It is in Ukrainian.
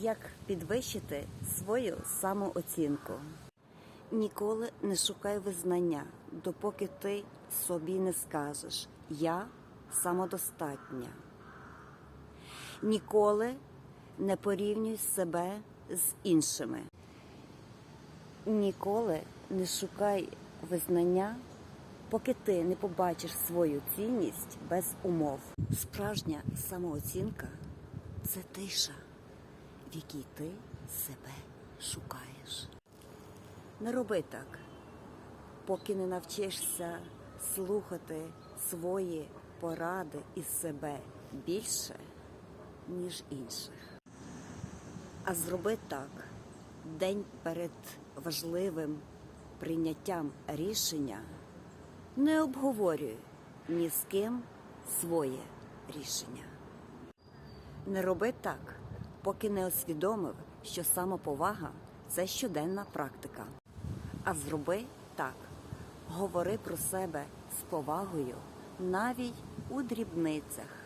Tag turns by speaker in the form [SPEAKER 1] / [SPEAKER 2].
[SPEAKER 1] Як підвищити свою самооцінку? Ніколи не шукай визнання, допоки ти собі не скажеш Я самодостатня. Ніколи не порівнюй себе з іншими. Ніколи не шукай визнання, поки ти не побачиш свою цінність без умов. Справжня самооцінка це тиша, в якій ти себе шукаєш. Не роби так, поки не навчишся слухати свої поради із себе більше, ніж інших. А зроби так день перед важливим прийняттям рішення не обговорюй ні з ким своє рішення. Не роби так, поки не усвідомив, що самоповага це щоденна практика. А зроби так, говори про себе з повагою навіть у дрібницях.